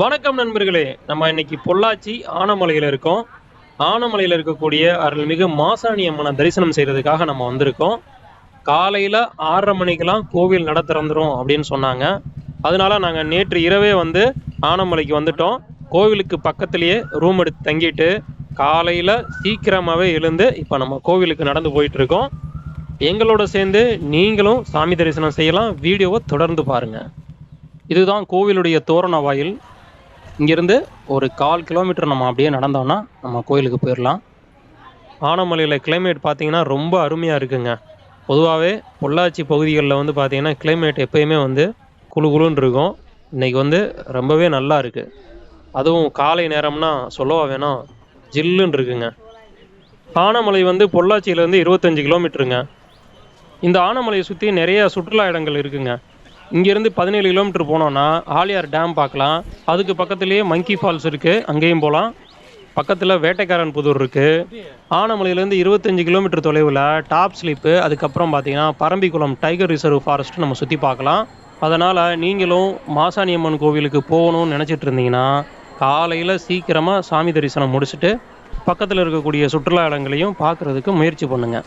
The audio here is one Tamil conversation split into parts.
வணக்கம் நண்பர்களே. நம்ம இன்னைக்கு பொள்ளாச்சி ஆனமலையில் இருக்கோம். ஆனமலையில் இருக்கக்கூடிய அருள்மிகு மாசாணி அம்மனை தரிசனம் செய்கிறதுக்காக நம்ம வந்திருக்கோம். காலையில் ஆறரை மணிக்கெல்லாம் கோவில் நட திறந்துரும் அப்படின்னு சொன்னாங்க. அதனால நாங்கள் நேற்று இரவே வந்து ஆனமலைக்கு வந்துட்டோம். கோவிலுக்கு பக்கத்துலேயே ரூம் எடுத்து தங்கிட்டு காலையில் சீக்கிரமாகவே எழுந்து இப்போ நம்ம கோவிலுக்கு நடந்து போயிட்டுருக்கோம். எங்களோட சேர்ந்து நீங்களும் சாமி தரிசனம் செய்யலாம். வீடியோவை தொடர்ந்து பாருங்கள் இதுதான் கோவிலுடைய தோரண வாயில். இங்கேருந்து ஒரு கால் கிலோமீட்டர் நம்ம அப்படியே நடந்தோம்னா நம்ம கோயிலுக்கு போயிடலாம். ஆனமலையில் கிளைமேட் பார்த்தீங்கன்னா ரொம்ப அருமையாக இருக்குங்க. பொதுவாகவே பொள்ளாச்சி பகுதிகளில் வந்து பார்த்தீங்கன்னா கிளைமேட் எப்பயுமே வந்து குளு குளுன்னு இருக்கும். இன்றைக்கி வந்து ரொம்பவே நல்லா இருக்குது அதுவும் காலை நேரம்னா சொல்லவா வேணாம் ஜில்லுன்னு இருக்குங்க. ஆனமலை வந்து பொள்ளாச்சியிலேருந்து இருபத்தஞ்சி கிலோமீட்டருங்க. இந்த ஆனமலையை சுற்றி நிறைய சுற்றுலா இடங்கள் இருக்குங்க. இங்கேருந்து பதினேழு கிலோமீட்டர் போனோன்னா ஆலியார் டேம் பார்க்கலாம். அதுக்கு பக்கத்துலேயே மங்கி ஃபால்ஸ் இருக்குது அங்கேயும் போகலாம் பக்கத்தில் வேட்டைக்காரன் புதூர் இருக்குது ஆனமலையிலேருந்து இருபத்தஞ்சி கிலோமீட்டர் தொலைவில் டாப் ஸ்லிப்பு அதுக்கப்புறம் பார்த்தீங்கன்னா பரம்பிக்குளம் டைகர் ரிசர்வ் ஃபாரஸ்ட் நம்ம சுற்றி பார்க்கலாம். அதனால் நீங்களும் மாசாணி அம்மன் கோவிலுக்கு போகணும்னு நினச்சிட்டு இருந்தீங்கன்னா காலையில் சீக்கிரமாக சாமி தரிசனம் முடிச்சுட்டு பக்கத்தில் இருக்கக்கூடிய சுற்றுலா இடங்களையும் பார்க்குறதுக்கு முயற்சி பண்ணுங்கள்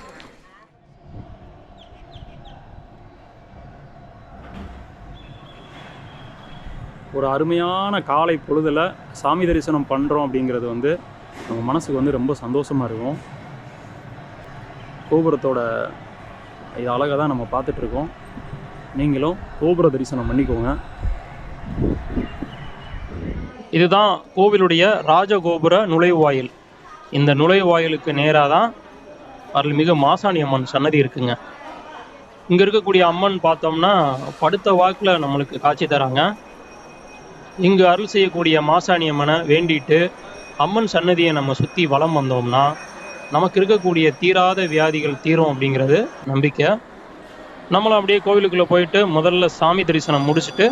ஒரு அருமையான காலை பொழுதில் சாமி தரிசனம் பண்ணுறோம் அப்படிங்கிறது வந்து நம்ம மனசுக்கு வந்து ரொம்ப சந்தோஷமாக இருக்கும். கோபுரத்தோட இது அழகாக தான் நம்ம பார்த்துட்ருக்கோம் நீங்களும் கோபுர தரிசனம் பண்ணிக்கோங்க. இதுதான் கோவிலுடைய ராஜகோபுர நுழைவாயில். இந்த நுழைவாயிலுக்கு நேராக தான் அருள்மிகு மாசாணி அம்மன் சன்னதி இருக்குங்க. இங்கே இருக்கக்கூடிய அம்மன் பார்த்தோம்னா படுத்த வாக்கில் நம்மளுக்கு காட்சி தராங்க. இங்கு அருள் செய்யக்கூடிய மாசாணி அம்மனை வேண்டிட்டு அம்மன் சன்னதியை நம்ம சுற்றி வளம் வந்தோம்னா நமக்கு இருக்கக்கூடிய தீராத வியாதிகள் தீரும் அப்படிங்கிறது நம்பிக்கை. நம்மளும் அப்படியே கோவிலுக்குள்ளே போயிட்டு முதல்ல சாமி தரிசனம் முடிச்சுட்டு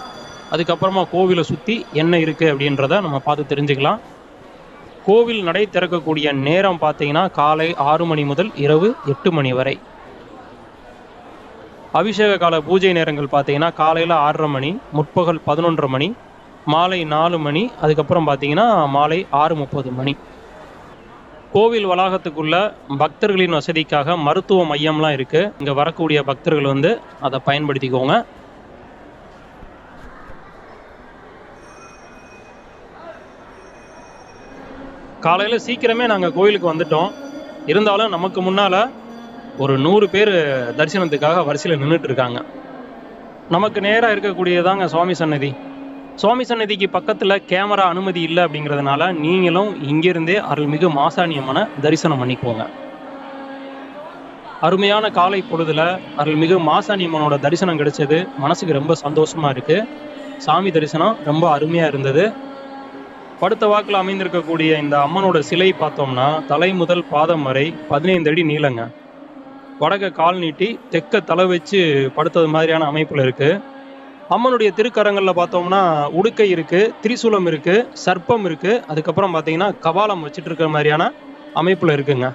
அதுக்கப்புறமா கோவிலை சுற்றி என்ன இருக்குது அப்படின்றத நம்ம பார்த்து தெரிஞ்சுக்கலாம். கோவில் நடை திறக்கக்கூடிய நேரம் பார்த்தீங்கன்னா காலை ஆறு மணி முதல் இரவு எட்டு மணி வரை. அபிஷேக கால பூஜை நேரங்கள் பார்த்தீங்கன்னா காலையில் ஆறரை மணி முற்பகல் பதினொன்றரை மணி மாலை நாலு மணி அதுக்கப்புறம் பார்த்தீங்கன்னா மாலை ஆறு முப்பது மணி. கோவில் வளாகத்துக்குள்ள பக்தர்களின் வசதிக்காக மருத்துவ மையம்லாம் இருக்குது இங்கே வரக்கூடிய பக்தர்கள் வந்து அதை பயன்படுத்திக்கோங்க. காலையில் சீக்கிரமே நாங்கள் கோயிலுக்கு வந்துட்டோம். இருந்தாலும் நமக்கு முன்னால் ஒரு நூறு பேர் தரிசனத்துக்காக வரிசையில் நின்றுட்டு இருக்காங்க. நமக்கு நேராக இருக்கக்கூடியதாங்க சுவாமி சன்னதி. சுவாமி சன்னதிக்கு பக்கத்தில் கேமரா அனுமதி இல்லை அப்படிங்கிறதுனால நீங்களும் இங்கிருந்தே அருள்மிகு மாசாணி அம்மனை தரிசனம் பண்ணிக்கோங்க. அருமையான காலை பொழுதுல அருள்மிகு மாசாணி அம்மனோட தரிசனம் கிடைச்சது. மனசுக்கு ரொம்ப சந்தோஷமா இருக்கு. சாமி தரிசனம் ரொம்ப அருமையா இருந்தது. படுத்த வாக்கில் அமைந்திருக்கக்கூடிய இந்த அம்மனோட சிலை பார்த்தோம்னா தலை முதல் பாதம் வரை பதினைந்து அடி நீளங்க. வடக்க கால் நீட்டி தெக்க தலை வச்சு படுத்தது மாதிரியான அமைப்பில் இருக்குது அம்மனுடைய திருக்கரங்களில் பார்த்தோம்னா உடுக்கை இருக்கு திரிசூலம் இருக்கு சர்ப்பம் இருக்கு. அதுக்கப்புறம் பார்த்தீங்கன்னா கபாலம் வச்சுட்டு இருக்கிற மாதிரியான அமைப்பில் இருக்குங்க.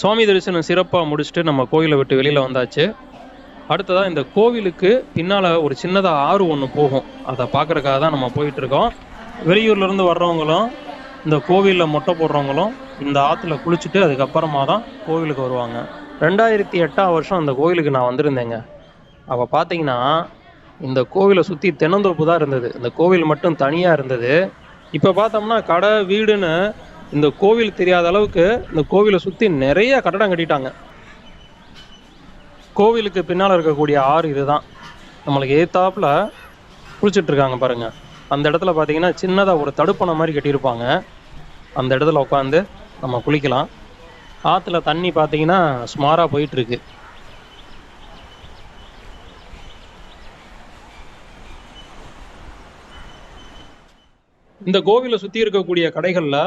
சுவாமி தரிசனம் சிறப்பாக முடிச்சுட்டு நம்ம கோயிலை விட்டு வெளியில் வந்தாச்சு. அடுத்ததாக இந்த கோவிலுக்கு பின்னால் ஒரு சின்னதாக ஆறு ஒன்று போகும். அதை பார்க்குறக்காக தான் நம்ம போயிட்டு இருக்கோம். வெளியூர்லேருந்து வர்றவங்களும் இந்த கோவிலில் மொட்டை போடுறவங்களும் இந்த ஆற்றுல குளிச்சுட்டு அதுக்கப்புறமா தான் கோவிலுக்கு வருவாங்க. ரெண்டாயிரத்தி எட்டாம் வருஷம் அந்த கோவிலுக்கு நான் வந்திருந்தேங்க. அப்போ பார்த்தீங்கன்னா இந்த கோவிலை சுற்றி தென்னந்தோப்பு தான் இருந்தது. இந்த கோவில் மட்டும் தனியாக இருந்தது. இப்போ பார்த்தோம்னா கடை வீடுன்னு இந்த கோவில் தெரியாத அளவுக்கு இந்த கோவிலை சுற்றி நிறைய கட்டடம் கட்டிட்டாங்க. கோவிலுக்கு பின்னால் இருக்கக்கூடிய ஆறு இதுதான். நம்மளுக்கு ஏத்தாப்பில் குளிச்சுட்ருக்காங்க பாருங்கள் அந்த இடத்துல பார்த்தீங்கன்னா சின்னதாக ஒரு தடுப்பணை மாதிரி கட்டியிருப்பாங்க. அந்த இடத்துல உட்காந்து நம்ம குளிக்கலாம். ஆற்றுல தண்ணி பார்த்தீங்கன்னா சுமாராக போயிட்டுருக்கு. இந்த கோவிலை சுற்றி இருக்கக்கூடிய கடைகளில்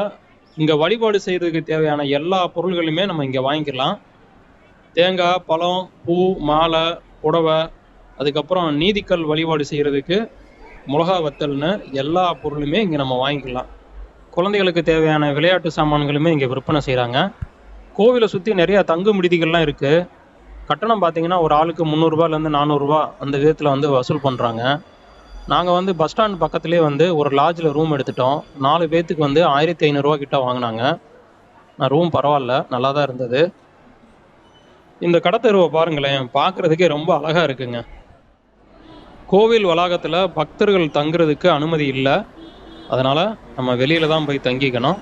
இங்கே வழிபாடு செய்கிறதுக்கு தேவையான எல்லா பொருள்களுமே நம்ம இங்கே வாங்கிக்கலாம். தேங்காய் பழம் பூ மாலை புடவை அதுக்கப்புறம் நீதிக்கல் வழிபாடு செய்கிறதுக்கு மிளகா வத்தல்னு எல்லா பொருளுமே இங்கே நம்ம வாங்கிக்கலாம். குழந்தைகளுக்கு தேவையான விளையாட்டு சாமான்களுமே இங்கே விற்பனை செய்கிறாங்க கோவிலை சுற்றி நிறைய தங்கும் விடுதிகள்லாம் இருக்குது கட்டணம் பார்த்தீங்கன்னா ஒரு ஆளுக்கு முந்நூறுரூபாலேருந்து நானூறுரூவா அந்த விதத்தில் வந்து வசூல் பண்ணுறாங்க நாங்கள் வந்து பஸ் ஸ்டாண்ட் பக்கத்துலேயே வந்து ஒரு லாட்ஜில் ரூம் எடுத்துட்டோம். நாலு பேர்த்துக்கு வந்து ஆயிரத்தி ஐநூறுரூவா கிட்ட வாங்கினாங்க. நான் ரூம் பரவாயில்ல நல்லா தான் இருந்தது. இந்த கடத்தெருவை பாருங்களேன் பார்க்குறதுக்கே ரொம்ப அழகாக இருக்குங்க. கோவில் வளாகத்தில் பக்தர்கள் தங்குறதுக்கு அனுமதி இல்லை. அதனால் நம்ம வெளியில் தான் போய் தங்கிக்கணும்.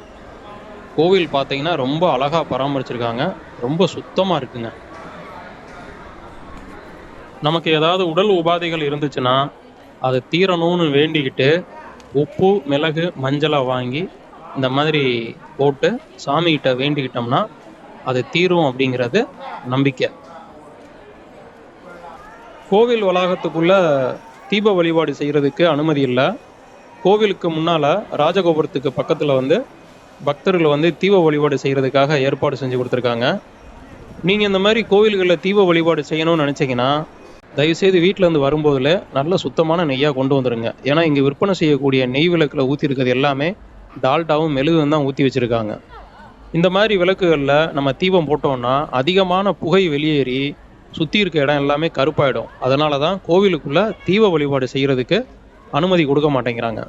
கோவில் பார்த்தீங்கன்னா ரொம்ப அழகாக பராமரிச்சிருக்காங்க. ரொம்ப சுத்தமாக இருக்குங்க. நமக்கு ஏதாவது உடல் உபாதைகள் இருந்துச்சுன்னா அது தீரணும்னு வேண்டிக்கிட்டு உப்பு மிளகு மஞ்சளை வாங்கி இந்த மாதிரி போட்டு சாமிகிட்ட வேண்டிக்கிட்டோம்னா அது தீரும் அப்படிங்கிறது நம்பிக்கை. கோவில் வளாகத்துக்குள்ள தீப வழிபாடு செய்கிறதுக்கு அனுமதி இல்லை. கோவிலுக்கு முன்னால் ராஜகோபுரத்துக்கு பக்கத்தில் வந்து பக்தர்கள் வந்து தீப வழிபாடு செய்கிறதுக்காக ஏற்பாடு செஞ்சு கொடுத்துருக்காங்க. நீங்கள் இந்த மாதிரி கோவில்களில் தீப வழிபாடு செய்யணும்னு நினச்சிங்கன்னா தயவுசெய்து வீட்டில் இருந்து வரும்போதுல நல்ல சுத்தமான நெய்யாக கொண்டு வந்துடுங்க ஏன்னா இங்கே விற்பனை செய்யக்கூடிய நெய் விளக்கில் ஊற்றிருக்கிறது எல்லாமே டால்டாவும் மெழுகும் தான் ஊற்றி வச்சுருக்காங்க. இந்த மாதிரி விளக்குகளில் நம்ம தீபம் போட்டோம்னா அதிகமான புகை வெளியேறி சுற்றி இருக்க இடம் எல்லாமே கருப்பாயிடும். அதனால தான் கோவிலுக்குள்ளே தீப வழிபாடு செய்கிறதுக்கு அனுமதி கொடுக்க மாட்டேங்கிறாங்க.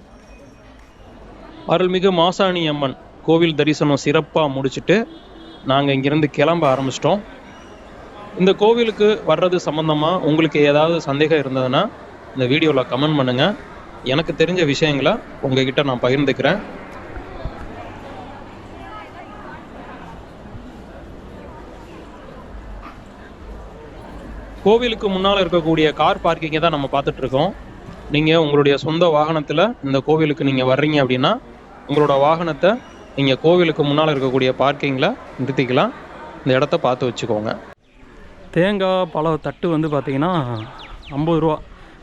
அருள்மிகு மாசாணி அம்மன் கோவில் தரிசனம் சிறப்பாக முடிச்சுட்டு நாங்கள் இங்கேருந்து கிளம்ப ஆரம்பிச்சிட்டோம். இந்த கோவிலுக்கு வர்றது சம்மந்தமாக உங்களுக்கு ஏதாவது சந்தேகம் இருந்ததுன்னா இந்த வீடியோவில் கமெண்ட் பண்ணுங்கள் எனக்கு தெரிஞ்ச விஷயங்களை உங்ககிட்ட நான் பகிர்ந்துக்கிறேன். கோவிலுக்கு முன்னால் இருக்கக்கூடிய கார் பார்க்கிங்கை தான் நம்ம பார்த்துட்டு இருக்கோம் நீங்கள் உங்களுடைய சொந்த வாகனத்தில் இந்த கோவிலுக்கு நீங்கள் வர்றீங்க அப்படின்னா உங்களோட வாகனத்தை நீங்கள் கோவிலுக்கு முன்னால் இருக்கக்கூடிய பார்க்கிங்கில் நிறுத்திக்கலாம். இந்த இடத்த பார்த்து வச்சுக்கோங்க. தேங்காய் பழம் தட்டு வந்து பார்த்திங்கன்னா ஐம்பது ரூபா.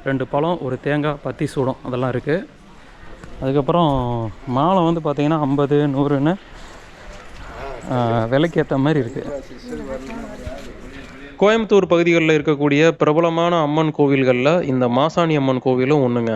ரெண்டு பழம் ஒரு தேங்காய் பத்தி சூடம். அதெல்லாம் இருக்குது அதுக்கப்புறம் மாலை வந்து பார்த்திங்கன்னா ஐம்பது நூறுன்னு விலைக்கேற்ற விலைக்கு ஏற்ற மாதிரி இருக்குது கோயம்புத்தூர் பகுதிகளில் இருக்கக்கூடிய பிரபலமான அம்மன் கோவில்களில் இந்த மாசாணி அம்மன் கோவிலும் ஒன்றுங்க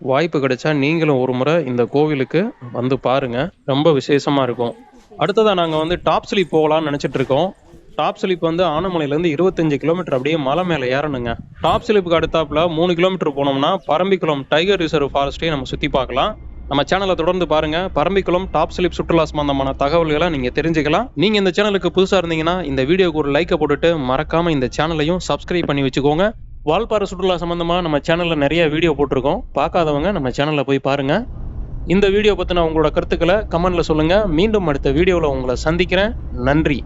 வாய்ப்பு கிடைச்சா நீங்களும் ஒரு முறை இந்த கோவிலுக்கு வந்து பாருங்க. ரொம்ப விசேஷமா இருக்கும். அடுத்ததாக நாங்கள் வந்து டாப் ஸ்லீப் போகலாம்னு நினச்சிட்டு இருக்கோம். டாப் ஸ்லீப் வந்து ஆனமலையிலேருந்து இருபத்தஞ்சு கிலோமீட்டர் அப்படியே மலை மேலே ஏறணுங்க. டாப் ஸ்லீப்புக்கு அடுத்தாப்புல மூணு கிலோமீட்டர் போனோம்னா பரம்பிக்குளம் டைகர் ரிசர்வ் ஃபாரஸ்ட்டையும் நம்ம சுற்றி பார்க்கலாம். நம்ம சேனலை தொடர்ந்து பாருங்க. பரம்பிக்குளம் டாப் ஸ்லிப் சுற்றுலா சம்பந்தமான தகவல்களை நீங்க தெரிஞ்சுக்கலாம். நீங்க இந்த சேனலுக்கு புதுசா இருந்தீங்கன்னா இந்த வீடியோக்கு ஒரு லைக்கை போட்டுட்டு மறக்காம இந்த சேனலையும் சப்ஸ்கிரைப் பண்ணி வச்சுக்கோங்க. வால்பாறை சுற்றுலா சம்பந்தமா நம்ம சேனல்ல நிறைய வீடியோ போட்டிருக்கோம். பார்க்காதவங்க நம்ம சேனல்ல போய் பாருங்க. இந்த வீடியோ பத்தின உங்களோட கருத்துக்களை கமெண்ட்ல சொல்லுங்க. மீண்டும் அடுத்த வீடியோவில் உங்களை சந்திக்கிறேன். நன்றி.